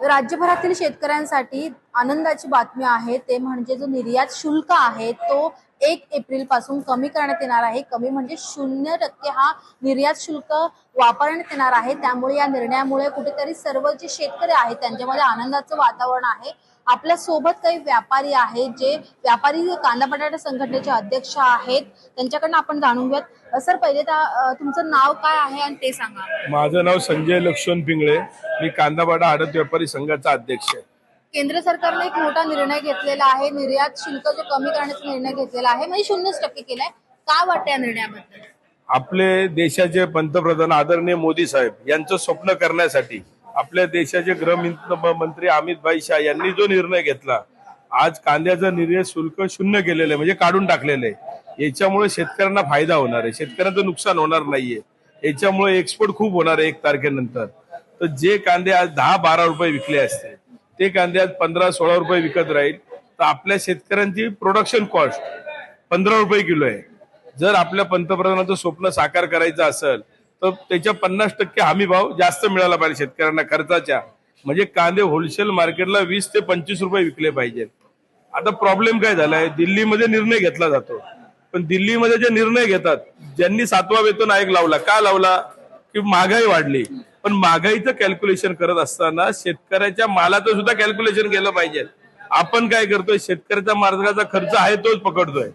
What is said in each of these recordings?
राज्यभरातील शेतकऱ्यांसाठी आनंदाची बातमी आहे. ते म्हणजे जो निर्यात शुल्क आहे तो एक एप्रिलपासून कमी करण्यात येणार आहे. कमी म्हणजे शून्य टक्के हा निर्यात शुल्क वापरण्यात येणार आहे. त्यामुळे या निर्णयामुळे कुठेतरी सर्व जे शेतकरी आहेत त्यांच्यामध्ये आनंदाचं वातावरण आहे. आपल्यासोबत काही व्यापारी आहेत जे व्यापारी कांदा बटाटा संघटनेचे अध्यक्ष आहेत. त्यांच्याकडनं आपण जाणून घेऊयात. सर पहिले तुमचं नाव काय आहे आणि ते सांगा. माझं नाव संजय लक्ष्मण पिंगळे मी कांदापाडा आडत व्यापारी संघाचा अध्यक्ष आहे. केंद्र सरकारने एक मोठा निर्णय घेतलेला आहे. निर्यात शुल्क जो कमी करण्याचा निर्णय घेतलेला आहे म्हणजे शून्यच टक्के केलाय. काय वाटतं या निर्णयाबद्दल? आपले देशाचे पंतप्रधान आदरणीय मोदी साहेब यांचं स्वप्न करण्यासाठी आपल्या देशाचे गृहमंत्री अमित भाई शाह यांनी जो निर्णय घेतला आज कांद्याचं निर्यात शुल्क शून्य केलेलं आहे म्हणजे काढून टाकलेलं आहे. याच्यामुळे शेतकऱ्यांना फायदा होणार आहे. शेतकऱ्यांचं नुकसान होणार नाहीये. याच्यामुळे एक्सपोर्ट खूप होणार आहे एक तारखेनंतर. तर जे कांदे आज दहा बारा रुपये विकले असते ते कांदे आज पंधरा सोळा रुपये विकत राहील. तर आपल्या शेतकऱ्यांची प्रोडक्शन कॉस्ट पंधरा रुपये किलो आहे. जर आपल्या पंतप्रधानाचं स्वप्न साकार करायचं असेल तर त्याच्या पन्नास टक्के हमी भाव जास्त मिळाला पाहिजे शेतकऱ्यांना खर्चाच्या. म्हणजे कांदे होलसेल मार्केटला वीस ते पंचवीस रुपये विकले पाहिजेत. आता प्रॉब्लेम काय झालाय? दिल्लीमध्ये निर्णय घेतला जातो. पण दिल्लीमध्ये जे निर्णय घेतात ज्यांनी सातवा वेतन आयोग लावला का लावला? की महागाई वाढली. पण महागाईचं कॅल्क्युलेशन करत असताना शेतकऱ्याच्या मालाचं सुद्धा कॅल्क्युलेशन केलं पाहिजे. आपण काय करतोय? शेतकऱ्याच्या मार्गाचा खर्च आहे तोच पकडतोय.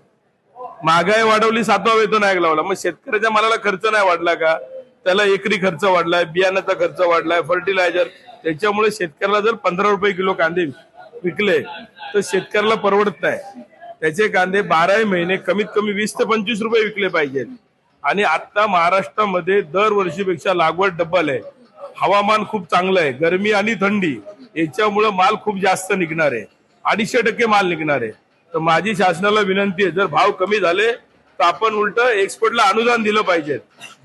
महागाई वाढवली सातवा वेतन आयोग लावला. मग शेतकऱ्याच्या मालाला खर्च नाही वाढला का? त्याला एकरी खर्च वाढलाय बियाण्याचा खर्च वाढलाय फर्टिलायझर त्याच्यामुळे शेतकऱ्याला जर पंधरा रुपये किलो कांदे विकले तर शेतकऱ्याला परवडत नाही. त्याचे कांदे बाराही महिने कमीत कमी वीस ते पंचवीस रुपये विकले पाहिजेत. आणि आता महाराष्ट्रामध्ये दरवर्षीपेक्षा लागवड डब्बल आहे. हवामान खूप चांगलं आहे गरमी आणि थंडी याच्यामुळे माल खूप जास्त निघणार आहे. अडीचशे टक्के माल निघणार आहे. तर माझी शासनाला विनंती आहे जर भाव कमी झाले तर आपण उलट एक्सपोर्टला अनुदान दिलं पाहिजे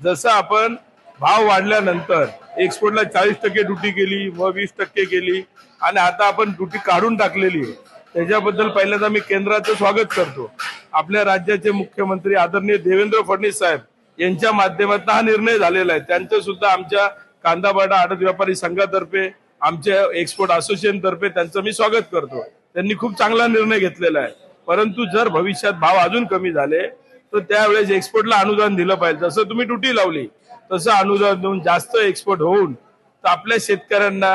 जसं आपण भाव वाढल्यानंतर एक्सपोर्टला चाळीस टक्के ड्युटी केली व वीस टक्के केली. आणि आता आपण ड्युटी काढून टाकलेली आहे. त्याच्याबद्दल पहिल्यांदा मी केंद्राचं स्वागत करतो. आपल्या राज्याचे मुख्यमंत्री आदरणीय देवेंद्र फडणवीस साहेब यांच्या माध्यमातून हा निर्णय झालेला आहे. त्यांचं सुद्धा आमच्या कांदाबाडा आडत व्यापारी संघातर्फे आमच्या एक्सपोर्ट असोसिएशन तर्फे त्यांचं मी स्वागत करतो. त्यांनी खूप चांगला निर्णय घेतलेला आहे. परंतु जर भविष्यात भाव अजून कमी झाले तर त्यावेळेस एक्सपोर्टला अनुदान दिलं पाहिजे. जसं तुम्ही ड्युटी लावली तसं अनुदान देऊन जास्त एक्सपोर्ट होऊन तर आपल्या शेतकऱ्यांना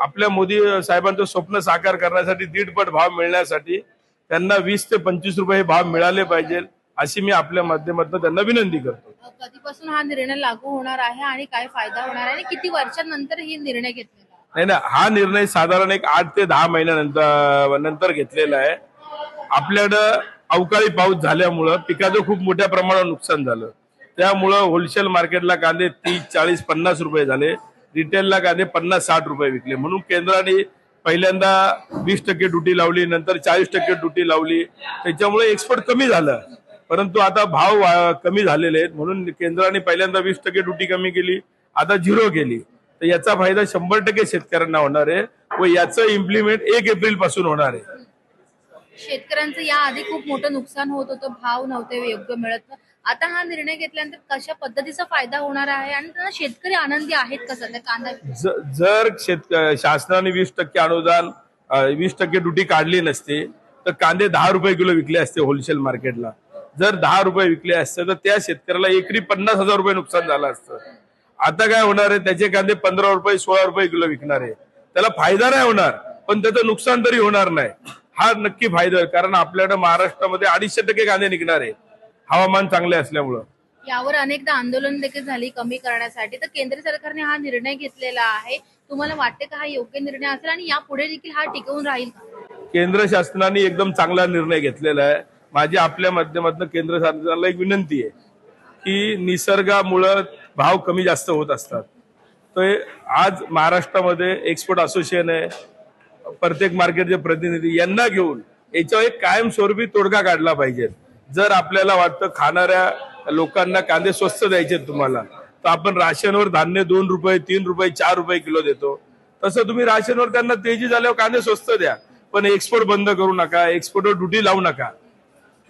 आपल्या मोदी साहेबांचं स्वप्न साकार करण्यासाठी दीडपट भाव मिळण्यासाठी त्यांना वीस ते पंचवीस रुपये हे भाव मिळाले पाहिजे अशी मी आपल्या माध्यमातून त्यांना विनंती करतो. कधीपासून हा निर्णय लागू होणार आहे आणि काय फायदा होणार आहे किती वर्षांनंतर ही निर्णय घेतलेला आहे? नाही ना हा निर्णय साधारण एक आठ ते दहा महिन्यानंतर नंतर घेतलेला आहे. आपल्याकडं अवकाळी पाऊस झाल्यामुळं पिकाचं खूप मोठ्या प्रमाणावर नुकसान झालं. त्यामुळं होलसेल मार्केटला कांदे तीस चाळीस पन्नास रुपये झाले. रिटेलला कांदे पन्नास साठ रुपये विकले. म्हणून केंद्राने पहिल्यांदा वीस टक्के ड्युटी लावली नंतर चाळीस टक्के ड्युटी लावली. त्याच्यामुळे एक्सपोर्ट कमी झालं. परंतु आता भाव कमी झालेले आहेत. म्हणून केंद्राने पहिल्यांदा वीस टक्के ड्युटी कमी केली आता झिरो केली. तर याचा फायदा शंभर टक्के शेतकऱ्यांना होणार आहे व याचं इम्प्लिमेंट एक एप्रिलपासून होणार आहे. शेतकऱ्यांचं याआधी खूप मोठं नुकसान होत होतं. भाव नव्हते योग्य मिळत आता हा निर्णय घेतल्यानंतर कशा पद्धतीचा फायदा होणार आहे आणि त्यांना शेतकरी आनंदी आहेत का सध्या? कांदा ज- जर शेत शासनाने वीस टक्के अनुदान वीस टक्के ड्युटी काढली नसते तर कांदे दहा रुपये किलो विकले असते होलसेल मार्केटला जर दहा रुपये विकले असते तर त्या शेतकऱ्याला एकरी पन्नास हजार रुपये नुकसान झालं असतं. आता काय होणार आहे? त्याचे कांदे पंधरा रुपये सोळा रुपये किलो विकणार आहे. त्याला फायदा नाही होणार पण त्याचं नुकसान तरी होणार नाही. हा नक्की फायदा आहे कारण आपल्याकडे महाराष्ट्रामध्ये अडीचशे टक्के कांदे निघणार आहे. हवामान चांगले असल्यामुळं. यावर अनेकदा आंदोलन देखील झाली कमी करण्यासाठी. तर केंद्र सरकारने हा निर्णय घेतलेला आहे. तुम्हाला वाटते का हा योग्य निर्णय असेल आणि यापुढे देखील हा टिकवून राहील का? केंद्र शासनाने एकदम चांगला निर्णय घेतलेला आहे. माझी आपल्या माध्यमातून केंद्र शासनाला एक विनंती आहे की निसर्गामुळं भाव कमी जास्त होत असतात. तर आज महाराष्ट्रामध्ये एक्सपोर्ट असोसिएशन आहे. प्रत्येक मार्केटचे प्रतिनिधी यांना घेऊन याच्यावर एक कायमस्वरूपी तोडगा काढला पाहिजे. जर आपल्याला वाटतं खाणाऱ्या लोकांना कांदे स्वस्त द्यायचे आहेत तुम्हाला तर आपण राशनवर धान्य दोन रुपये तीन रुपये चार रुपये किलो देतो. तसं तुम्ही राशनवर त्यांना तेजी झाल्यावर कांदे स्वस्त द्या पण एक्सपोर्ट बंद करू नका एक्सपोर्टवर ड्युटी लावू नका.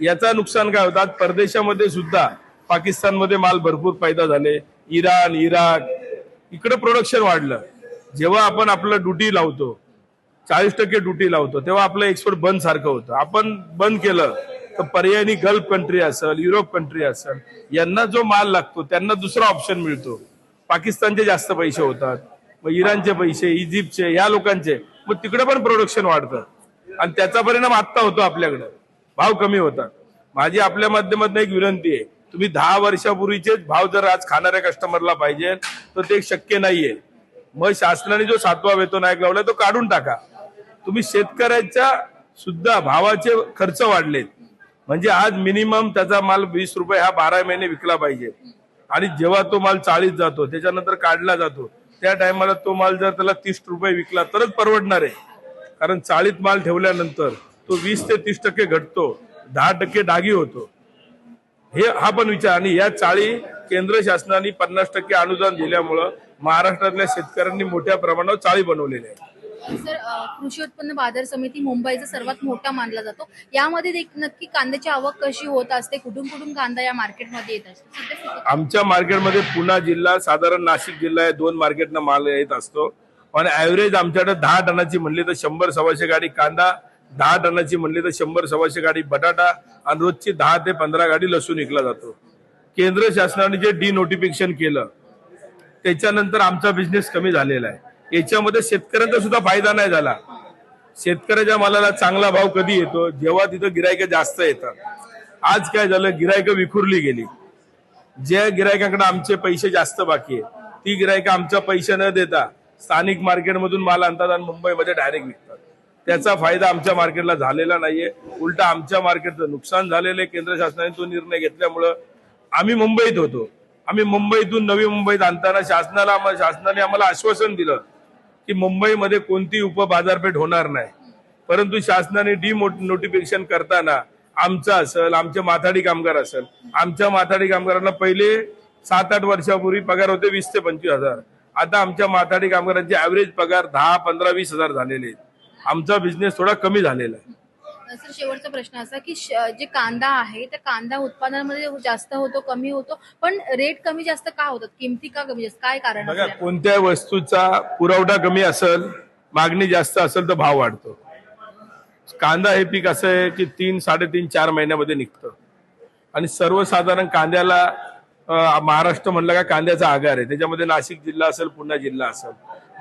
याचा नुकसान काय होतात? परदेशामध्ये सुद्धा पाकिस्तानमध्ये माल भरपूर पैदा झाले. इराण इराक इकडे प्रोडक्शन वाढलं. जेव्हा आपण आपलं ड्युटी लावतो चाळीस टक्के ड्युटी लावतो तेव्हा आपलं एक्सपोर्ट बंद सारखं होतं. आपण बंद केलं तर पर्यायी गल्फ कंट्री असेल युरोप कंट्री असेल यांना जो माल लागतो त्यांना दुसरा ऑप्शन मिळतो. पाकिस्तानचे जास्त पैसे होतात मग इराणचे पैसे इजिप्तचे या लोकांचे मग तिकडे पण प्रोडक्शन वाढतं. आणि त्याचा परिणाम आत्ता होतो आपल्याकडे. भाव कमी होतात. माझी आपल्या माध्यमातून एक विनंती आहे तुम्ही दहा वर्षापूर्वीचेच भाव जर आज खाणाऱ्या कस्टमरला पाहिजे तर ते शक्य नाहीये. मग शासनाने जो सातवा वेतन आयोग लावलाय तो काढून टाका. तुम्ही शेतकऱ्याच्या सुद्धा भावाचे खर्च वाढलेत. म्हणजे आज मिनिमम त्याचा माल वीस रुपये हा बारा महिने विकला पाहिजे. आणि जेव्हा तो माल चाळीस जातो त्याच्यानंतर काढला जातो त्या टायमाला तो माल जर त्याला तीस रुपये विकला तरच परवडणार आहे. कारण चाळीत माल ठेवल्यानंतर तो वीस ते तीस टक्के घटतो दहा टक्के डागी होतो. हे हा पण विचार. आणि या चाळी केंद्र शासनाने पन्नास टक्के अनुदान दिल्यामुळं महाराष्ट्रातल्या शेतकऱ्यांनी मोठ्या प्रमाणावर चाळी बनवलेल्या आहे सर कृषी उत्पन्न बाजार समिती मुंबईचा सर्वात मोठा मानला जातो. यामध्ये नक्की कांद्याची आवक कशी होत असते? कुठून कुठून कांदा या मार्केटमध्ये येत असतो? आमच्या मार्केटमध्ये पुणा जिल्हा साधारण नाशिक जिल्हा या दोन मार्केटनं माल येत असतो. पण ऍव्हरेज आमच्याकडे दहा टनाची म्हणली तर शंभर सव्वाशे गाडी कांदा दहा टनाची म्हणली तर शंभर सव्वाशे गाडी बटाटा आणि रोजची दहा ते पंधरा गाडी लसूण विकला जातो. केंद्र शासनाने जे डी नोटिफिकेशन केलं त्याच्यानंतर आमचा बिझनेस कमी झालेला आहे. याच्यामध्ये शेतकऱ्यांचा सुद्धा फायदा नाही झाला. शेतकऱ्याच्या मालाला चांगला भाव कधी येतो? जेव्हा तिथं गिरायक जास्त येतात. आज काय झालं? गिरायक विखुरली गेली. ज्या गिरायकांकडे आमचे पैसे जास्त बाकी आहे ती गिरायक आमच्या पैसे न देता स्थानिक मार्केटमधून माल आणतात आणि मुंबईमध्ये डायरेक्ट विकतात. त्याचा फायदा आमच्या मार्केटला झालेला नाहीये. उलटा आमच्या मार्केटचं नुकसान झालेलं आहे केंद्र शासनाने तो निर्णय घेतल्यामुळं आम्ही मुंबईत होतो. आम्ही मुंबईतून नवी मुंबईत आणताना शासनाला शासनाने आम्हाला आश्वासन दिलं. की मुंबईमध्ये कोणती उपबाजारपेठ होणार नाही. परंतु शासनाने डी नोटिफिकेशन करताना आमचं असेल आमचे माथाडी कामगार असेल आमच्या माथाडी कामगारांना पहिले सात आठ वर्षापूर्वी पगार होते वीस ते पंचवीस हजार. आता आमच्या माथाडी कामगारांचे ऍव्हरेज पगार दहा पंधरा वीस हजार झालेले आहेत. आमचा बिझनेस थोडा कमी झालेला आहे. सर शेवटचा प्रश्न असा की जे कांदा आहे त्या कांदा उत्पादनामध्ये जास्त होतो कमी होतो पण रेट कमी जास्त का होतात? किमती का कमी जास्त? काय कारण बघा? कोणत्या वस्तूचा पुरवठा कमी असेल मागणी जास्त असेल तर भाव वाढतो. कांदा हे पीक असं आहे की तीन साडेतीन चार महिन्यामध्ये निघतं. आणि सर्वसाधारण कांद्याला महाराष्ट्र म्हणलं का कांद्याचा आगार आहे. त्याच्यामध्ये नाशिक जिल्हा असेल पुणे जिल्हा असेल.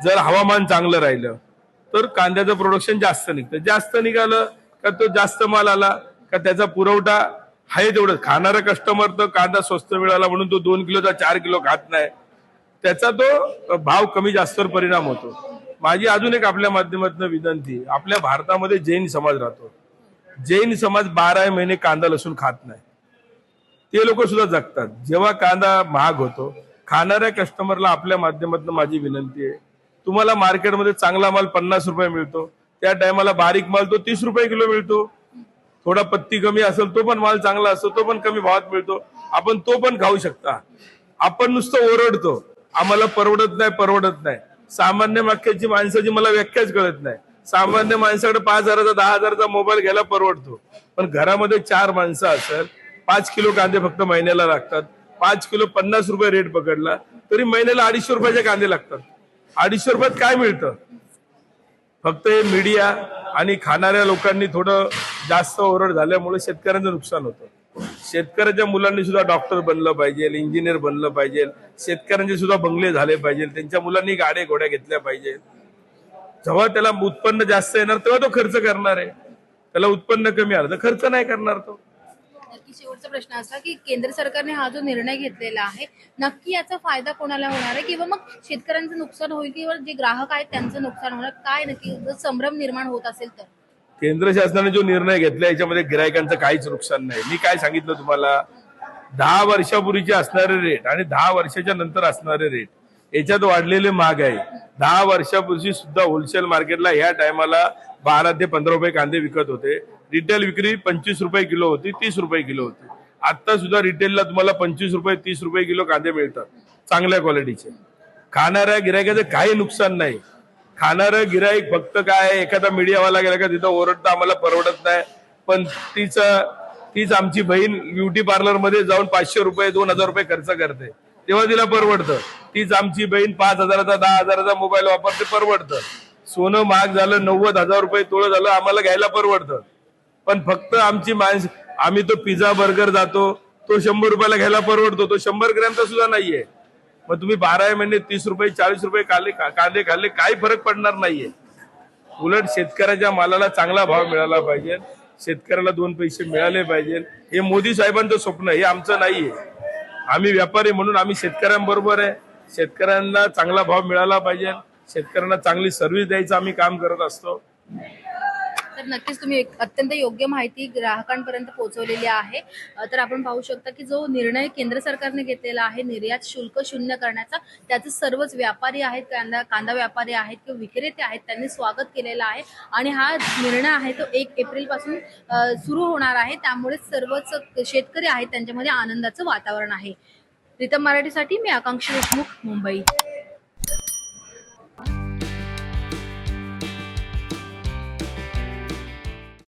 जर हवामान चांगलं राहिलं तर कांद्याचं प्रोडक्शन जास्त निघतं. जास्त निघालं का तो जास्त माल आला? का त्याचा पुरवठा आहे तेवढं खाणारा कस्टमर तर कांदा स्वस्त मिळाला म्हणून तो दोन किलोचा चार किलो खात नाही. त्याचा तो भाव कमी जास्तवर परिणाम होतो. माझी अजून एक आपल्या माध्यमातून विनंती आपल्या भारतामध्ये जैन समाज राहतो. जैन समाज बारा महिने कांदा लसूण खात नाही. ते लोक सुद्धा जगतात. जेव्हा कांदा महाग होतो खाणाऱ्या कस्टमरला आपल्या माध्यमातून माझी विनंती आहे तुम्हाला मार्केटमध्ये चांगला माल पन्नास रुपये मिळतो त्या टायमाला बारीक माल तो तीस रुपये किलो मिळतो. थोडा पत्ती कमी असेल तो पण माल चांगला असतो तो पण कमी भावात मिळतो. आपण तो पण खाऊ शकता. आपण नुसतं ओरडतो. आम्हाला परवडत नाही परवडत नाही. सामान्य मागच्याची माणसाची मला व्याख्याच कळत नाही. सामान्य माणसाकडे पाच हजाराचा दहा हजाराचा मोबाईल घ्यायला परवडतो. पण घरामध्ये चार माणसं असेल पाच किलो कांदे फक्त महिन्याला लागतात. पाच किलो पन्नास रुपये रेट पकडला तरी महिन्याला अडीचशे रुपयाचे कांदे लागतात. अडीचशे रुपयात काय मिळतं? फक्त हे मीडिया आणि खाणाऱ्या लोकांनी थोडं जास्त ओरड झाल्यामुळे शेतकऱ्यांचं नुकसान होतं. शेतकऱ्याच्या मुलांनी सुद्धा डॉक्टर बनलं पाहिजे इंजिनियर बनलं पाहिजे शेतकऱ्यांचे सुद्धा बंगले झाले पाहिजे त्यांच्या मुलांनी गाड्या घोड्या घेतल्या पाहिजे. जेव्हा त्याला उत्पन्न जास्त येणार तेव्हा तो खर्च करणार आहे. त्याला उत्पन्न कमी आलं तर खर्च नाही करणार तो. नक्की शेवटचा प्रश्न असा की केंद्र सरकारने हा जो निर्णय घेतलेला आहे नक्की याचा फायदा कोणाला होणार आहे? किंवा मग शेतकऱ्यांचं नुकसान होईल किंवा जे ग्राहक आहेत त्यांचं नुकसान होणार? काय नक्की? जर संभ्रम निर्माण होत असेल तर. केंद्र शासनाने जो निर्णय घेतला याच्यामध्ये गिरायकांचं काहीच नुकसान नाही. मी काय सांगितलं तुम्हाला? दहा वर्षापूर्वीचे असणारे रेट आणि दहा वर्षाच्या नंतर असणारे रेट याच्यात वाढलेले महाग आहे. दहा वर्षापूर्वी सुद्धा होलसेल मार्केटला ह्या टायमाला बारा ते पंधरा रुपये कांदे विकत होते. रिटेल विक्री पंचवीस रुपये किलो होती तीस रुपये किलो होती. आता सुद्धा रिटेलला तुम्हाला पंचवीस रुपये तीस रुपये किलो कांदे मिळतात चांगल्या क्वालिटीचे खाणाऱ्या गिरायकाचं काही नुकसान नाही. खाणारं गिराईक फक्त काय एखादा मीडियावाला गेला का तिथं ओरडतं आम्हाला परवडत नाही. पण तीच तीच आमची बहीण ब्युटी पार्लरमध्ये जाऊन पाचशे रुपये दोन हजार रुपये खर्च करते. तेव्हा तिला परवडतं. तीच आमची बहीण पाच हजाराचा दहा हजाराचा मोबाईल वापरते परवडतं. सोनं महाग झालं नव्वद हजार रुपये तोळं झालं आम्हाला घ्यायला परवडतं. पण फक्त आमची माणस आम्ही तो पिझ्झा बर्गर जातो तो शंभर रुपयाला घ्यायला परवडतो तो शंभर ग्रॅमचा सुद्धा नाहीये. मग तुम्ही बारा महिने तीस रुपये चाळीस रुपये काले कांदे खाल्ले काही फरक पडणार नाहीये. उलट शेतकऱ्याच्या मालाला चांगला भाव मिळाला पाहिजे शेतकऱ्याला दोन पैसे मिळाले पाहिजे. हे मोदी साहेबांचं स्वप्न हे आमचं नाहीये. आम्ही व्यापारी म्हणून आम्ही शेतकऱ्यांबरोबर आहे. शेतकऱ्यांना चांगला भाव मिळाला पाहिजे शेतकऱ्यांना चांगली सर्व्हिस द्यायचं आम्ही काम करत असतो. तर नक्कीच तुम्ही एक अत्यंत योग्य माहिती ग्राहकांपर्यंत पोहोचवलेली आहे. तर आपण पाहू शकता की जो निर्णय केंद्र सरकारने घेतलेला आहे निर्यात शुल्क शून्य करण्याचा त्याचे सर्वच व्यापारी आहेत कांदा कांदा व्यापारी आहेत किंवा विक्रेते आहेत त्यांनी स्वागत केलेलं आहे. आणि हा निर्णय आहे तो एक एप्रिलपासून सुरू होणार आहे. त्यामुळे सर्वच शेतकरी आहेत त्यांच्यामध्ये आनंदाचं वातावरण आहे. प्रीतम मराठीसाठी मी आकांक्षी देशमुख मुंबई.